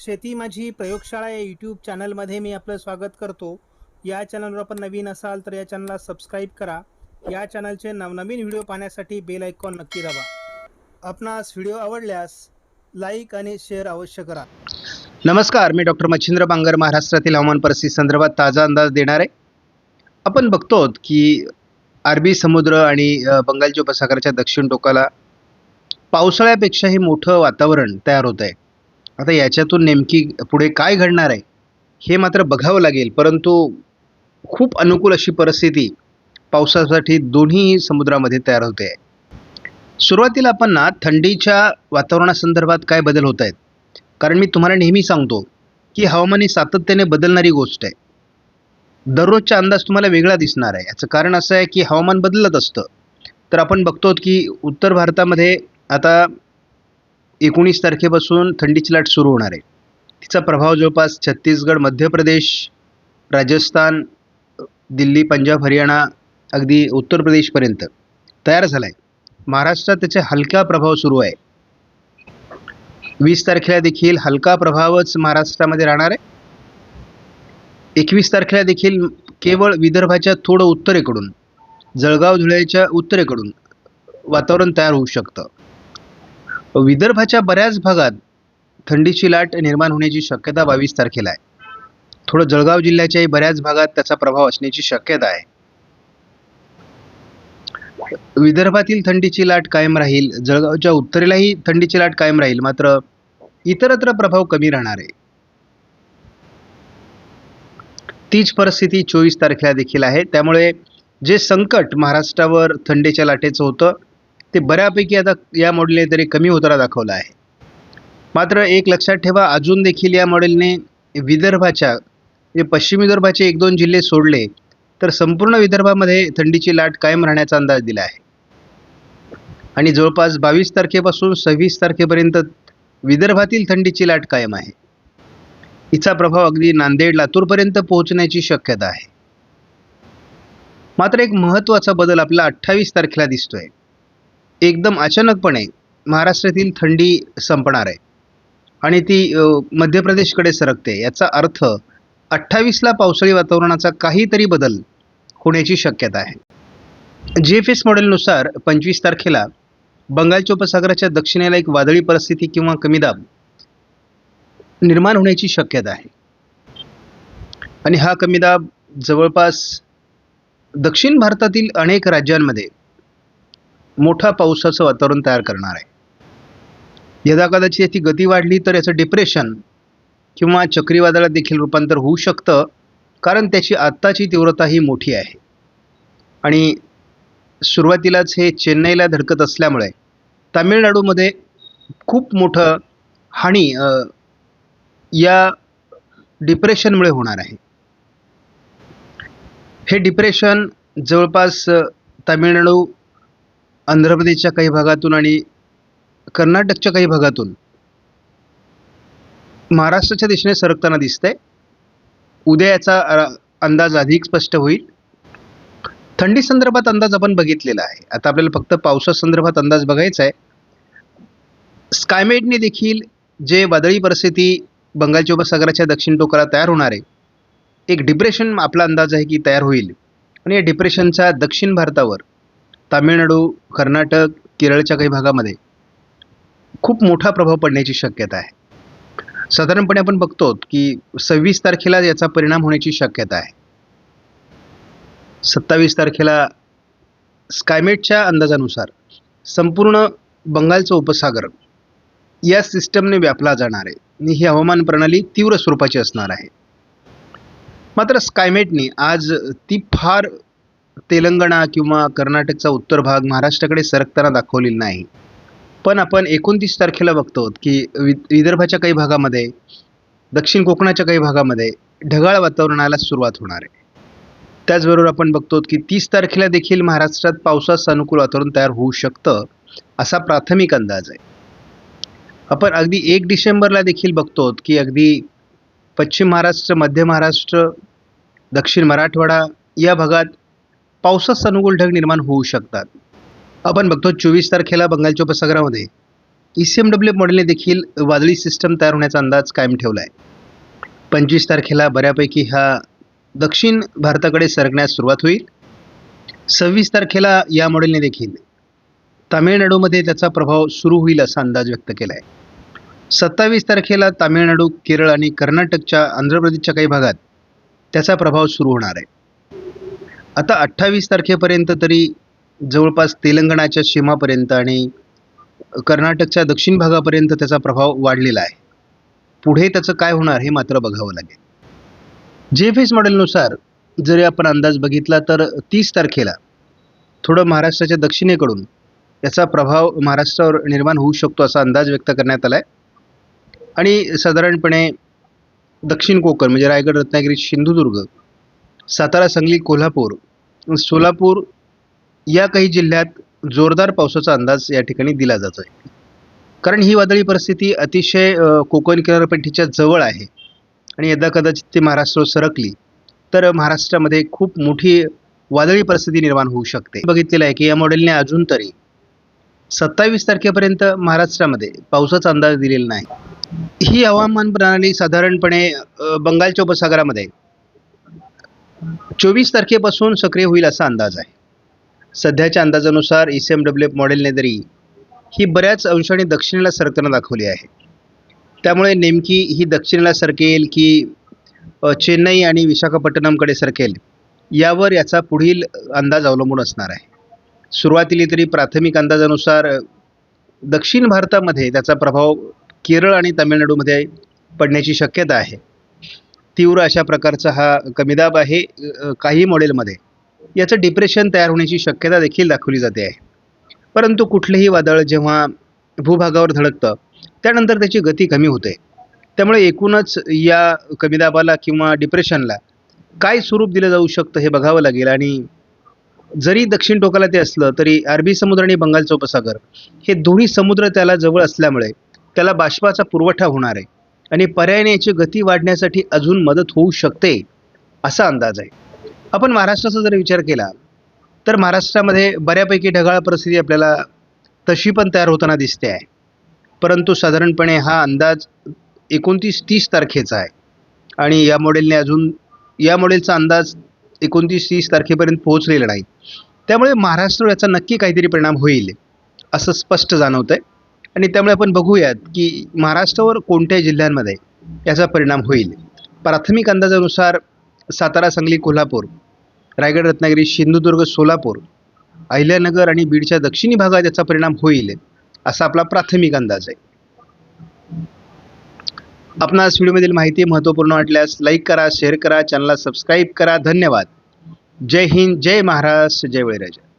शेती माझी प्रयोगशाळा या यूट्यूब चॅनलमध्ये मी आपलं स्वागत करतो. या चॅनलवर आपण नवीन असाल तर या चॅनलला सबस्क्राईब करा. या चॅनलचे नवनवीन व्हिडिओ पाहण्यासाठी बेल आयकॉन नक्की दाबा. आपणास व्हिडिओ आवडल्यास लाईक आणि शेअर अवश्य करा. नमस्कार मी डॉक्टर मच्छिंद्र बांगर महाराष्ट्रातील हवामान परिस्थिती संदर्भात ताजा अंदाज देणार. आहे आपण बघतो की अरबी समुद्र आणि बंगालच्या उपसागराच्या दक्षिण टोकाला पावसाळ्यापेक्षाही मोठं वातावरण तयार होत आहे आता याच्यातून नेमकी पुढे काय घडणार आहे हे मात्र बघावं लागेल. परंतु खूप अनुकूल अशी परिस्थिती पावसासाठी दोन्ही समुद्रामध्ये तयार होते. आहे सुरुवातीला आपण ना थंडीच्या वातावरणासंदर्भात काय बदल होत आहेत? कारण मी तुम्हाला नेहमी सांगतो की हवामान ही सातत्याने बदलणारी गोष्ट आहे. दररोजचा अंदाज तुम्हाला वेगळा दिसणार आहे. याचं कारण असं आहे की हवामान बदलत असतं. तर आपण बघतो की उत्तर भारतामध्ये आता एकोणीस तारखेपासून थंडीची लाट सुरू होणार आहे. तिचा प्रभाव जवळपास छत्तीसगड मध्य प्रदेश राजस्थान दिल्ली पंजाब हरियाणा अगदी उत्तर प्रदेशपर्यंत तयार झाला आहे महाराष्ट्रात त्याचा हलका प्रभाव सुरू आहे. वीस तारखेला देखील हलका प्रभावच महाराष्ट्रामध्ये राहणार आहे. एकवीस तारखेला देखील केवळ विदर्भाच्या थोडं उत्तरेकडून जळगाव धुळ्याच्या उत्तरेकडून वातावरण तयार होऊ शकतं. विदर्भाच्या बऱ्याच भागात थंडीची लाट निर्माण होण्याची शक्यता बावीस तारखेला आहे. थोडं जळगाव जिल्ह्याच्याही बऱ्याच भागात त्याचा प्रभाव असण्याची शक्यता आहे. विदर्भातील थंडीची लाट कायम राहील. जळगावच्या उत्तरेलाही थंडीची लाट कायम राहील. मात्र इतरत्र प्रभाव कमी राहणार आहे. तीच परिस्थिती चोवीस तारखेला देखील आहे. त्यामुळे जे संकट महाराष्ट्रावर थंडीच्या लाटेचं होतं ते बऱ्यापैकी आता या मॉडेलने तरी कमी होताना दाखवलं आहे. मात्र एक लक्षात ठेवा अजून देखील या मॉडेलने विदर्भाच्या म्हणजे पश्चिम विदर्भाचे एक दोन जिल्हे सोडले तर संपूर्ण विदर्भामध्ये थंडीची लाट कायम राहण्याचा अंदाज दिला आहे. आणि जवळपास बावीस तारखेपासून सव्वीस तारखेपर्यंत विदर्भातील थंडीची लाट कायम आहे. हिचा प्रभाव अगदी नांदेड लातूरपर्यंत पोहोचण्याची शक्यता आहे. मात्र एक महत्त्वाचा बदल आपला अठ्ठावीस तारखेला दिसतोय. एकदम अचानकपणे महाराष्ट्रातील थंडी संपणार आहे. आणि ती मध्य प्रदेशकडे सरकते. याचा अर्थ अठ्ठावीसला पावसाळी वातावरणाचा काहीतरी बदल होण्याची शक्यता आहे. जी एफ एस मॉडेलनुसार पंचवीस तारखेला बंगालच्या उपसागराच्या दक्षिणेला एक वादळी परिस्थिती किंवा कमी दाब निर्माण होण्याची शक्यता आहे. आणि हा कमी दाब जवळपास दक्षिण भारतातील अनेक राज्यांमध्ये मोठा पावसाचं वातावरण तयार करणार आहे. यदा कदाचित याची गती वाढली तर याचं डिप्रेशन किंवा चक्रीवादळात देखील रूपांतर होऊ शकतं कारण त्याची आत्ताची तीव्रता ही मोठी आहे. आणि सुरुवातीलाच हे चेन्नईला धडकत असल्यामुळे तामिळनाडूमध्ये खूप मोठं हानी या डिप्रेशनमुळे होणार आहे. हे डिप्रेशन जवळपास तामिळनाडू आंध्र प्रदेशच्या काही भागातून आणि कर्नाटकच्या काही भागातून महाराष्ट्राच्या दिशेने सरकताना दिसतंय. उद्या याचा अंदाज अधिक स्पष्ट होईल. थंडी संदर्भात अंदाज आपण बघितलेला आहे. आता आपल्याला फक्त पावसा संदर्भात अंदाज बघायचा आहे. स्कायमेटने देखील जे वादळी परिस्थिती बंगालच्या उपसागराच्या दक्षिण टोकाला तयार होणार आहे एक डिप्रेशन आपला अंदाज आहे की तयार होईल. आणि या डिप्रेशनचा दक्षिण भारतावर तामिळनाडू कर्नाटक केरळच्या काही भागामध्ये खूप मोठा प्रभाव पडण्याची शक्यता आहे. साधारणपणे आपण बघतो की सव्वीस तारखेला याचा परिणाम होण्याची शक्यता आहे. सत्तावीस तारखेला स्कायमेटच्या अंदाजानुसार संपूर्ण बंगालचा उपसागर या सिस्टमने व्यापला जाणार आहे आणि ही हवामान प्रणाली तीव्र स्वरूपाची असणार आहे. मात्र स्कायमेटने आज ती फार तेलंगणा किंवा कर्नाटकचा उत्तर भाग महाराष्ट्राकडे सरकताना दाखवलेला नाही. पण आपण एकोणतीस तारखेला बघतो की वि विदर्भाच्या काही भागामध्ये दक्षिण कोकणाच्या काही भागामध्ये ढगाळ वातावरणाला सुरुवात होणार आहे. त्याचबरोबर आपण बघतो की तीस तारखेला देखील महाराष्ट्रात पावसास अनुकूल वातावरण तयार होऊ शकतं असा प्राथमिक अंदाज आहे. आपण अगदी एक डिसेंबरला देखील बघतो की अगदी पश्चिम महाराष्ट्र मध्य महाराष्ट्र दक्षिण मराठवाडा या भागात पावसास अनुकूल ढग निर्माण होऊ शकतात. आपण बघतो चोवीस तारखेला बंगालच्या उपसागरामध्ये ई सी एम डब्ल्यू मॉडेलने देखील वादळी सिस्टम तयार होण्याचा अंदाज कायम ठेवला आहे पंचवीस तारखेला बऱ्यापैकी हा दक्षिण भारताकडे सरकण्यास सुरुवात होईल. सव्वीस तारखेला या मॉडेलने देखील तामिळनाडूमध्ये त्याचा प्रभाव सुरू होईल असा अंदाज व्यक्त केला आहे सत्तावीस तारखेला तामिळनाडू केरळ आणि कर्नाटकच्या आंध्र प्रदेशच्या काही भागात त्याचा प्रभाव सुरू होणार आहे. आता अठ्ठावीस तारखेपर्यंत तरी जवळपास तेलंगणाच्या सीमापर्यंत आणि कर्नाटकच्या दक्षिण भागापर्यंत त्याचा प्रभाव वाढलेला आहे. पुढे त्याचं काय होणार हे मात्र बघावं लागेल. जे एफ एस मॉडेलनुसार जरी आपण अंदाज बघितला तर तीस तारखेला थोडं महाराष्ट्राच्या दक्षिणेकडून याचा प्रभाव महाराष्ट्रावर निर्माण होऊ शकतो असा अंदाज व्यक्त करण्यात आला आहे आणि साधारणपणे दक्षिण कोकण म्हणजे रायगड रत्नागिरी सिंधुदुर्ग सातारा सांगली कोल्हापूर सोलापूर या काही जिल्ह्यात जोरदार पावसाचा अंदाज या ठिकाणी दिला जातो आहे कारण ही वादळी परिस्थिती अतिशय कोकण किनारपट्टीच्या जवळ आहे. आणि यदा कदाचित ती महाराष्ट्रावर सरकली तर महाराष्ट्रामध्ये खूप मोठी वादळी परिस्थिती निर्माण होऊ शकते. बघितलेलं आहे की या मॉडेलने अजून तरी सत्तावीस तारखेपर्यंत महाराष्ट्रामध्ये पावसाचा अंदाज दिलेला नाही. ही हवामान प्रणाली साधारणपणे बंगालच्या उपसागरामध्ये चोवीस तारखेपासून सक्रिय होईल असा अंदाज आहे. सध्याच्या अंदाजानुसार E C M W F मॉडेलने तरी ही बऱ्याच अंशाने दक्षिणेला सरकताना दाखवली आहे. त्यामुळे नेमकी ही दक्षिणेला सरकेल की चेन्नई आणि विशाखापट्टणमकडे सरकेल यावर याचा पुढील अंदाज अवलंबून असणार आहे. सुरुवातीला तरी प्राथमिक अंदाजानुसार दक्षिण भारतामध्ये त्याचा प्रभाव केरळ आणि तामिळनाडूमध्ये पडण्याची शक्यता आहे. तीव्र अशा प्रकारचा हा कमीदाब आहे काही मॉडेलमध्ये. याचं डिप्रेशन तयार होण्याची शक्यता देखील दाखवली जाते आहे. परंतु कुठलेही वादळ जेव्हा भूभागावर धडकतं त्यानंतर त्याची गती कमी होते. त्यामुळे एकूणच या कमीदाबाला किंवा डिप्रेशनला काय स्वरूप दिलं जाऊ शकतं हे बघावं लागेल. आणि जरी दक्षिण टोकाला ते असलं तरी अरबी समुद्र आणि बंगालचा उपसागर हे दोन्ही समुद्र त्याला जवळ असल्यामुळे त्याला बाष्पाचा पुरवठा होणार आहे. आणि पर्यायाने याची गती वाढण्यासाठी अजून मदत होऊ शकते असा अंदाज आहे. आपण महाराष्ट्राचा जर विचार केला तर महाराष्ट्रामध्ये बऱ्यापैकी ढगाळ परिस्थिती आपल्याला तशी पण तयार होताना दिसते आहे. परंतु साधारणपणे हा अंदाज एकोणतीस तीस तारखेचा आहे. आणि या मॉडेलने अजून या मॉडेलचा अंदाज एकोणतीस तीस तारखेपर्यंत पोहोचलेला नाही. त्यामुळे महाराष्ट्र याचा नक्की काहीतरी परिणाम होईल असं स्पष्ट जाणवतं आहे आणि त्यामुळे आपण बघूयात की महाराष्ट्रावर कोणत्या जिल्ह्यांमध्ये याचा परिणाम होईल. प्राथमिक अंदाजानुसार सातारा सांगली कोल्हापूर रायगड रत्नागिरी सिंधुदुर्ग सोलापूर अहिल्यानगर आणि बीडच्या दक्षिणी भागात याचा परिणाम होईल असा आपला प्राथमिक अंदाज आहे. आपणास व्हिडिओमधील माहिती महत्त्वपूर्ण वाटल्यास लाईक करा शेअर करा चॅनलला सबस्क्राईब करा. धन्यवाद. जय हिंद जय महाराष्ट्र जय बळीराजा